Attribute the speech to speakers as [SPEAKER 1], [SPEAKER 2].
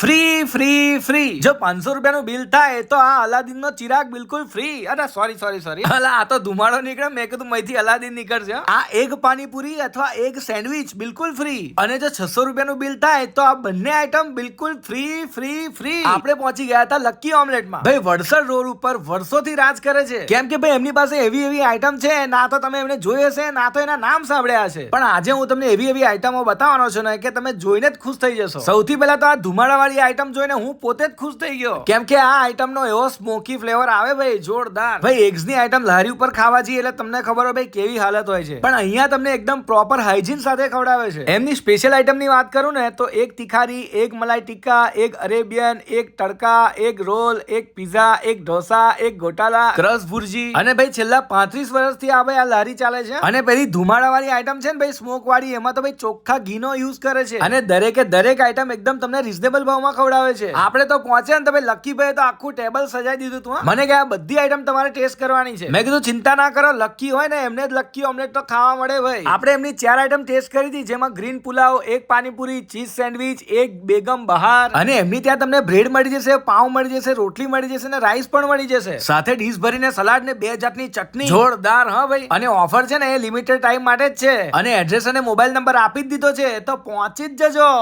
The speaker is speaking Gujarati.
[SPEAKER 1] ફ્રી ફ્રી ફ્રી જો પાંચસો રૂપિયાનું બિલ થાય તો આ અલાદીન નો ચિરાગ બિલકુલ ફ્રી અરે સોરી સોરી સોરી અલા આ તો ધુમાડો નીકળે મેં કીધું મહીથી અલાદીન નીકળશે આ એક પાણીપુરી અથવા એક સેન્ડવિચ બિલકુલ ફ્રી અને જો છસો રૂપિયાનું બિલ થાય તો આ બંને આઈટમ બિલકુલ ફ્રી ફ્રી ફ્રી આપણે પહોંચી ગયા હતા લકી ઓમલેટમાં. ભાઈ વડસર રોડ ઉપર વર્ષોથી રાજ કરે છે. કેમ કે ભાઈ એમની પાસે એવી એવી આઈટમ છે ના તો તમે એમને જોઈ હશે ના તો એના નામ સાંભળ્યા છે પણ આજે હું તમને એવી એવી આઈટમો બતાવવાનો છું ને કે તમે જોઈને જ ખુશ થઈ જશો. સૌથી પહેલા તો આ ધુમાડા વાળી આઈટમ જોઈને હું પોતે જ ખુશ થઈ ગયો. કેમ કે આ આઈટમ નો એવો સ્મોકી ફ્લેવર આવે ભાઈ, જોરદાર. ભાઈ એગ્સની આઈટમ લારી ઉપર ખાવા જઈએ એટલે તમને ખબર હોય ભાઈ કેવી હાલત હોય છે. પણ અહીંયા તમને એકદમ પ્રોપર હાઇજીન સાથે ખવડાવે છે. એમની સ્પેશિયલ આઈટમની વાત કરું ને, તો એક તિખારી, એક મલાઈ ટિક્કા, એક અરેબિયન, એક તડકા, એક રોલ, એક પીઝા એક ઢોસા, એક ગોટાલા ક્રસ ભુરજી. અને ભાઈ, છેલ્લા પાંત્રીસ વર્ષથી આ ભાઈ આ લારી ચાલે છે. અને પેલી ધુમાડા વાળી આઈટમ છે ને ભાઈ સ્મોક વાળી, એમાં તો ભાઈ ચોખ્ખા ઘીનો યુઝ કરે છે. અને દરેકે દરેક આઈટમ એકદમ તમને રીઝનેબલ ભાવમાં ખવડાવે છે. આપણે તો પહોંચ્યા ને તમે ભાઈ ભાઈ તો આખું ટેબલ સજાઈ દીધું તું મને કે આ બધી આઈટમ તમારે ટેસ્ટ કરવાની છે. મેં કીધું ચિંતા ના કરો લક્કી હોય ને એમને જ લક્કી ઓમલેટ તો ખાવા મળે ભાઈ. આપણે એમની ચાર આઈટમ ટેસ્ટ કરી હતી જેમાં ગ્રીન પુલાવ એક પાણીપુરી ચીઝ સેન્ડવિચ એક બેગમ બહાર. અને એમની ત્યાં તમને બ્રેડ મળી જશે પાઉં મળી જશે રોટલી મળી જશે ને રાઈસ પણ મળી જશે. સાથે ડીશ ભરીને સલાડ ને બે જાતની ચટણી. જોરદાર હા ભાઈ. અને ઓફર છે ને એ લિમિટેડ ટાઈમ માટે જ છે. અને એડ્રેસ અને મોબાઈલ નંબર આપી જ દીધો છે તો પહોંચી જ જજો.